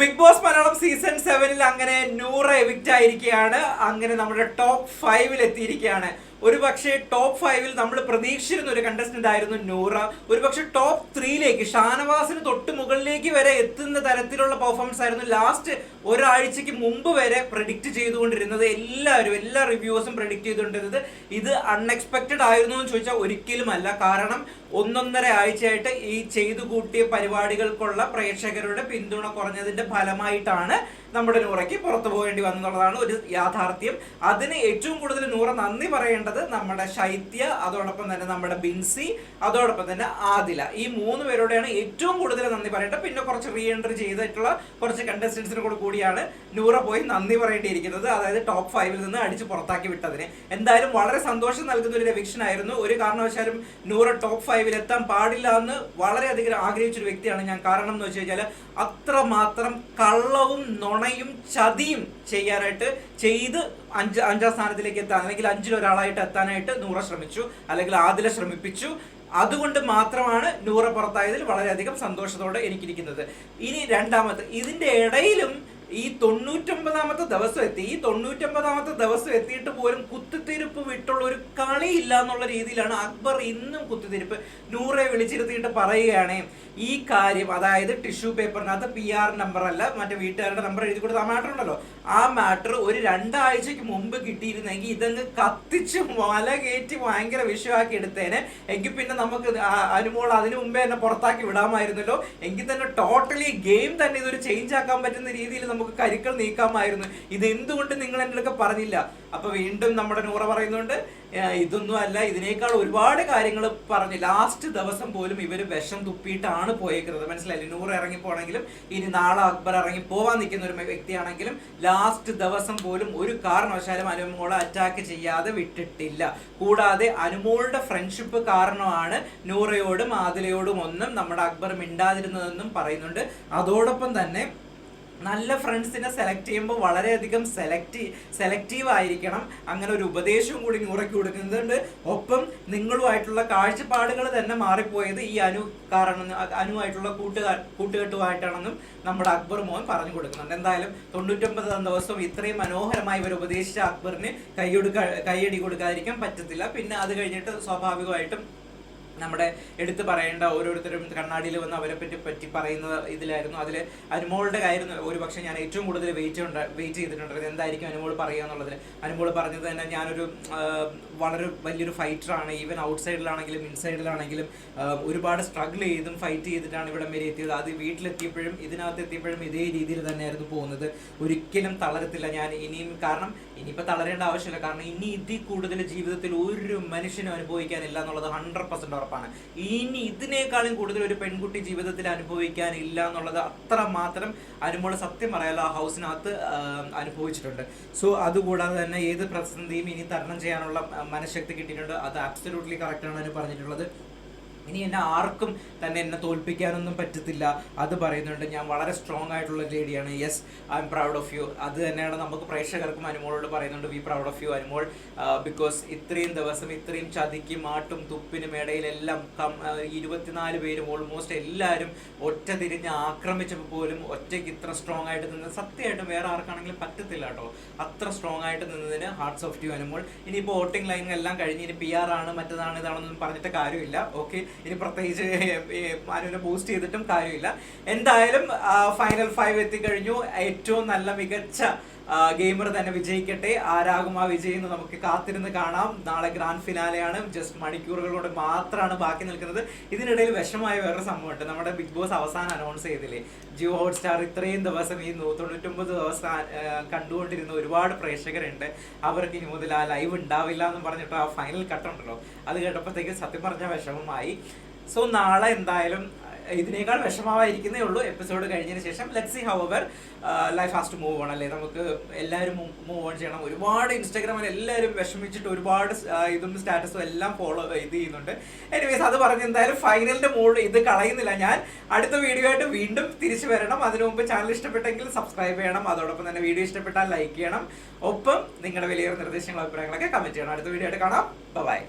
Big boss Malayalam season സെവനിൽ അങ്ങനെ നൂറ് എവിക്റ്റ് ആയിരിക്കുകയാണ്. അങ്ങനെ നമ്മുടെ ടോപ്പ് ഫൈവിൽ എത്തിയിരിക്കുകയാണ് ഒരു പക്ഷേ ടോപ്പ് ഫൈവിൽ നമ്മൾ പ്രതീക്ഷിച്ചിരുന്ന ഒരു കണ്ടസ്റ്റന്റ് ആയിരുന്നു നൂറ. ഒരു പക്ഷേ ടോപ്പ് ത്രീയിലേക്ക് ഷാനവാസിന് തൊട്ട് മുകളിലേക്ക് വരെ എത്തുന്ന തരത്തിലുള്ള പെർഫോമൻസ് ആയിരുന്നു ലാസ്റ്റ് ഒരാഴ്ചക്ക് മുമ്പ് വരെ പ്രഡിക്റ്റ് ചെയ്തുകൊണ്ടിരുന്നത്. എല്ലാവരും എല്ലാ റിവ്യൂസും പ്രഡിക്റ്റ് ചെയ്തുകൊണ്ടിരുന്നത് ഇത് അൺഎക്സ്പെക്റ്റഡ് ആയിരുന്നു എന്ന് ചോദിച്ചാൽ ഒരിക്കലുമല്ല. കാരണം ഒന്നൊന്നര ആഴ്ചയായിട്ട് ഈ ചെയ്തു കൂട്ടിയ പരിപാടികൾക്കുള്ള പ്രേക്ഷകരുടെ പിന്തുണ കുറഞ്ഞതിന്റെ ഫലമായിട്ടാണ് നമ്മുടെ നൂറയ്ക്ക് പുറത്തു പോകേണ്ടി വന്നതാണ് ഒരു യാഥാർത്ഥ്യം. അതിന് ഏറ്റവും കൂടുതൽ നൂറ നന്ദി പറയേണ്ടത് നമ്മുടെ ശൈത്യ അതോടൊപ്പം തന്നെ നമ്മുടെ ബിൻസി അതോടൊപ്പം തന്നെ ആദില. ഈ മൂന്ന് പേരോടെയാണ് ഏറ്റവും കൂടുതൽ നന്ദി പറയേണ്ടത്. പിന്നെ കുറച്ച് റീ എൻട്രി ചെയ്തിട്ടുള്ള കുറച്ച് കണ്ടസ്റ്റൻസിന് കൂടെ കൂടിയാണ് നൂറ പോയി നന്ദി പറയേണ്ടിയിരിക്കുന്നത്. അതായത് ടോപ്പ് ഫൈവിൽ നിന്ന് അടിച്ച് പുറത്താക്കി വിട്ടതിന്. എന്തായാലും വളരെ സന്തോഷം നൽകുന്ന ഒരു രവിക്ഷൻ ആയിരുന്നു. ഒരു കാരണവശാലും നൂറ ടോപ്പ് ഫൈവിൽ എത്താൻ പാടില്ല എന്ന് വളരെയധികം ആഗ്രഹിച്ചൊരു വ്യക്തിയാണ് ഞാൻ. കാരണം എന്ന് വെച്ച് കഴിഞ്ഞാൽ അത്രമാത്രം കള്ളവും നുണയും ചതിയും ചെയ്യാനായിട്ട് ചെയ്ത് അഞ്ച് അഞ്ചാം സ്ഥാനത്തിലേക്ക് എത്താൻ അല്ലെങ്കിൽ അഞ്ചിൽ ഒരാളായിട്ട് എത്താനായിട്ട് നൂറ ശ്രമിച്ചു അല്ലെങ്കിൽ ആദില ശ്രമിപ്പിച്ചു. അതുകൊണ്ട് മാത്രമാണ് നൂറ പുറത്തായതിൽ വളരെയധികം സന്തോഷത്തോടെ എനിക്കിരിക്കുന്നത്. ഇനി രണ്ടാമത്തെ ഇതിന്റെ ഇടയിലും ഈ തൊണ്ണൂറ്റൊമ്പതാമത്തെ ദിവസം എത്തി. ഈ തൊണ്ണൂറ്റൊമ്പതാമത്തെ ദിവസം എത്തിയിട്ട് പോലും കുത്തിത്തിരിപ്പ് വിട്ടുള്ള ഒരു കളിയില്ല എന്നുള്ള രീതിയിലാണ് അക്ബർ ഇന്നും കുത്തിത്തിരിപ്പ്. നൂറെ വിളിച്ചിരുത്തിയിട്ട് പറയുകയാണ് ഈ കാര്യം. അതായത് ടിഷ്യൂ പേപ്പറിനകത്ത് പി ആർ നമ്പർ അല്ല മറ്റേ വീട്ടുകാരുടെ നമ്പർ എഴുതി കൊടുത്ത ആ മാറ്റർ ഉണ്ടല്ലോ. ആ മാറ്റർ ഒരു രണ്ടാഴ്ചക്ക് മുമ്പ് കിട്ടിയിരുന്നെങ്കിൽ ഇതങ്ങ് കത്തിച്ച് മല കയറ്റി ഭയങ്കര വിഷയമാക്കി എടുത്തേനെ. എങ്കിൽ പിന്നെ നമുക്ക് അനുമോൾ അതിനു മുമ്പേ തന്നെ പുറത്താക്കി വിടാമായിരുന്നല്ലോ. എങ്കിൽ തന്നെ ടോട്ടലി ഗെയിം തന്നെ ഇതൊരു ചേഞ്ച് ആക്കാൻ പറ്റുന്ന രീതിയിൽ കരുക്കൾ നീക്കാമായിരുന്നു. ഇത് എന്തുകൊണ്ട് നിങ്ങൾ എന്നൊക്കെ പറഞ്ഞില്ല? അപ്പൊ വീണ്ടും നമ്മുടെ നൂറ പറയുന്നുണ്ട് "ഏ, ഇതൊന്നും അല്ല. ഇതിനേക്കാൾ ഒരുപാട് കാര്യങ്ങൾ പറഞ്ഞു. ലാസ്റ്റ് ദിവസം പോലും ഇവർ വിഷം തുപ്പിയിട്ടാണ് പോയേക്കുന്നത്. മനസ്സിലായില്ലേ? നൂറ് ഇറങ്ങിപ്പോണെങ്കിലും ഇനി നാളെ അക്ബർ ഇറങ്ങി പോവാൻ നിൽക്കുന്ന ഒരു വ്യക്തിയാണെങ്കിലും ലാസ്റ്റ് ദിവസം പോലും ഒരു കാരണവശാലും അനുമോളെ അറ്റാക്ക് ചെയ്യാതെ വിട്ടിട്ടില്ല. കൂടാതെ അനുമോളുടെ ഫ്രണ്ട്ഷിപ്പ് കാരണമാണ് നൂറയോടും ആദിലയോടും ഒന്നും നമ്മുടെ അക്ബർ മിണ്ടാതിരുന്നതെന്നും പറയുന്നുണ്ട്. അതോടൊപ്പം തന്നെ നല്ല ഫ്രണ്ട്സിനെ സെലക്ട് ചെയ്യുമ്പോൾ വളരെയധികം സെലക്ട് സെലക്റ്റീവ് ആയിരിക്കണം അങ്ങനെ ഒരു ഉപദേശവും കൂടി നൂറയ്ക്ക് കൊടുക്കുന്നുണ്ട്. ഒപ്പം നിങ്ങളുമായിട്ടുള്ള കാഴ്ചപ്പാടുകൾ തന്നെ മാറിപ്പോയത് ഈ അനു കാരണം അനുവായിട്ടുള്ള കൂട്ടുകാർ കൂട്ടുകെട്ടുമായിട്ടാണെന്നും നമ്മുടെ അക്ബർ മോൻ പറഞ്ഞു കൊടുക്കുന്നുണ്ട്. എന്തായാലും തൊണ്ണൂറ്റൊമ്പതാം ദിവസം ഇത്രയും മനോഹരമായി ഇവർ ഉപദേശിച്ച അക്ബറിന് കൈയൊടുക്ക കൈയടി കൊടുക്കാതിരിക്കാൻ പറ്റത്തില്ല. പിന്നെ അത് കഴിഞ്ഞിട്ട് സ്വാഭാവികമായിട്ടും നമ്മുടെ എടുത്തു പറയേണ്ട ഓരോരുത്തരും കണ്ണാടിയിൽ വന്ന് അവരെ പറ്റി പറ്റി പറയുന്ന ഇതിലായിരുന്നു. അതിൽ അനുമോളുടെ കാര്യം ഒരു പക്ഷേ ഞാൻ ഏറ്റവും കൂടുതൽ വെയിറ്റ് ഉണ്ട് വെയിറ്റ് ചെയ്തിട്ടുണ്ട് എന്തായിരിക്കും അനുമോൾ പറയുക എന്നുള്ളതിൽ? അനുമോൾ പറഞ്ഞത് തന്നെ ഞാനൊരു വളരെ വലിയൊരു ഫൈറ്ററാണ് ഈവൻ ഔട്ട് സൈഡിലാണെങ്കിലും ഇൻസൈഡിലാണെങ്കിലും ഒരുപാട് സ്ട്രഗിൾ ചെയ്തും ഫൈറ്റ് ചെയ്തിട്ടാണ് ഇവിടെ വരെ എത്തിയത്. അത് വീട്ടിലെത്തിയപ്പോഴും ഇതിനകത്ത് എത്തിയപ്പോഴും ഇതേ രീതിയിൽ തന്നെയായിരുന്നു പോകുന്നത്. ഒരിക്കലും തളരത്തില്ല ഞാൻ ഇനിയും. കാരണം ഇനിയിപ്പോൾ തളരേണ്ട ആവശ്യമില്ല. കാരണം ഇനി ഇതിൽ കൂടുതൽ ജീവിതത്തിൽ ഒരു മനുഷ്യനും അനുഭവിക്കാനില്ല എന്നുള്ളത് ഹൺഡ്രഡ് പെർസെന്റ് ഉറപ്പാണ്. ഇനി ഇതിനേക്കാളും കൂടുതൽ ഒരു പെൺകുട്ടി ജീവിതത്തിൽ അനുഭവിക്കാനില്ല എന്നുള്ളത് അത്ര മാത്രം അനുമോൾ സത്യം പറയാലോ ആ ഹൗസിനകത്ത് അനുഭവിച്ചിട്ടുണ്ട്. സോ അതുകൂടാതെ തന്നെ ഏത് പ്രതിസന്ധിയും ഇനി തരണം ചെയ്യാനുള്ള മനഃശക്തി കിട്ടിയിട്ടുണ്ട്. അത് അബ്സല്യൂട്ട്ലി കറക്റ്റാണ് അവർ പറഞ്ഞിട്ടുള്ളത്. ഇനി എന്നെ ആർക്കും തന്നെ എന്നെ തോൽപ്പിക്കാനൊന്നും പറ്റത്തില്ല. അത് പറയുന്നുണ്ട് ഞാൻ വളരെ സ്ട്രോങ് ആയിട്ടുള്ള ലേഡിയാണ് yes I am proud of you അത് തന്നെയാണ് നമുക്ക് പ്രേക്ഷകർക്കും അനുമോളോട് പറയുന്നുണ്ട് we proud of you Anumol. Because ഇത്രയും ദിവസം ഇത്രയും ചതിക്കും മാട്ടും തുപ്പിനും ഇടയിലെല്ലാം കം ഇരുപത്തിനാല് പേരും ഓൾമോസ്റ്റ് എല്ലാവരും ഒറ്റ തിരിഞ്ഞ് ആക്രമിച്ചപ്പോൾ പോലും ഒറ്റയ്ക്ക് ഇത്ര സ്ട്രോങ് ആയിട്ട് നിന്ന് സത്യമായിട്ടും വേറെ ആർക്കാണെങ്കിലും പറ്റത്തില്ല കേട്ടോ. അത്ര സ്ട്രോങ് ആയിട്ട് നിന്നതിന് ഹാർട്സ് ഓഫ് യു അനുമോൾ. ഇനിയിപ്പോൾ വോട്ടിംഗ് ലൈൻ എല്ലാം കഴിഞ്ഞ് ഇനി പി ആർ ആണ് മറ്റേതാണ് ഇതാണെന്നൊന്നും പറഞ്ഞിട്ട് കാര്യമില്ല. ഓക്കെ ഇനി പ്രത്യേകിച്ച് അനുവിനെ ബൂസ്റ്റ് ചെയ്തിട്ടും കാര്യമില്ല. എന്തായാലും ഫൈനൽ ഫൈവ് എത്തിക്കഴിഞ്ഞു. ഏറ്റവും നല്ല മികച്ച ഗെയിമർ തന്നെ വിജയിക്കട്ടെ. ആരാകും ആ വിജയം എന്ന് നമുക്ക് കാത്തിരുന്ന് കാണാം. നാളെ ഗ്രാൻഡ് ഫിനാലെയാണ് ജസ്റ്റ് മണിക്കൂറുകൾ കൊണ്ട് മാത്രമാണ് ബാക്കി നിൽക്കുന്നത്. ഇതിനിടയിൽ വിഷമായ വേറൊരു സംഭവമുണ്ട്. നമ്മുടെ ബിഗ് ബോസ് അവസാനം അനൗൺസ് ചെയ്തില്ലേ? ജിയോ ഹോട്ട് സ്റ്റാർ ഇത്രയും ദിവസം ഈ തൊണ്ണൂറ്റൊമ്പത് ദിവസം കണ്ടുകൊണ്ടിരുന്ന ഒരുപാട് പ്രേക്ഷകരുണ്ട്. അവർക്ക് ഇനി മുതൽ ആ ലൈവ് ഉണ്ടാവില്ല എന്ന് പറഞ്ഞിട്ട് ആ ഫൈനൽ കട്ടുണ്ടല്ലോ അത് കേട്ടപ്പോഴത്തേക്ക് സത്യം പറഞ്ഞ വിഷമമായി. സോ നാളെ എന്തായാലും ഇതിനേക്കാൾ വിഷമമായിരിക്കുന്നേ ഉള്ളൂ എപ്പിസോഡ് കഴിഞ്ഞതിന് ശേഷം. Let see our life has to move on അല്ലേ? നമുക്ക് എല്ലാവരും മൂവ് ഓൺ ചെയ്യണം. ഒരുപാട് ഇൻസ്റ്റാഗ്രാമിൽ എല്ലാവരും വിഷമിച്ചിട്ട് ഒരുപാട് ഇതും സ്റ്റാറ്റസും എല്ലാം ഫോളോ ഇത് ചെയ്യുന്നുണ്ട്. എനിവേസ് അത് പറഞ്ഞ് എന്തായാലും ഫൈനലിന്റെ മൂഡ് ഇത് കളയുന്നില്ല ഞാൻ. അടുത്ത വീഡിയോ ആയിട്ട് വീണ്ടും തിരിച്ചു വരണം. അതിനു മുമ്പ് ചാനൽ ഇഷ്ടപ്പെട്ടെങ്കിൽ സബ്സ്ക്രൈബ് ചെയ്യണം. അതോടൊപ്പം തന്നെ വീഡിയോ ഇഷ്ടപ്പെട്ടാൽ ലൈക്ക് ചെയ്യണം. ഒപ്പം നിങ്ങളുടെ വലിയ നിർദ്ദേശങ്ങളും അഭിപ്രായങ്ങളൊക്കെ കമന്റ് ചെയ്യണം. അടുത്ത വീഡിയോ ആയിട്ട് കാണാം. ബൈ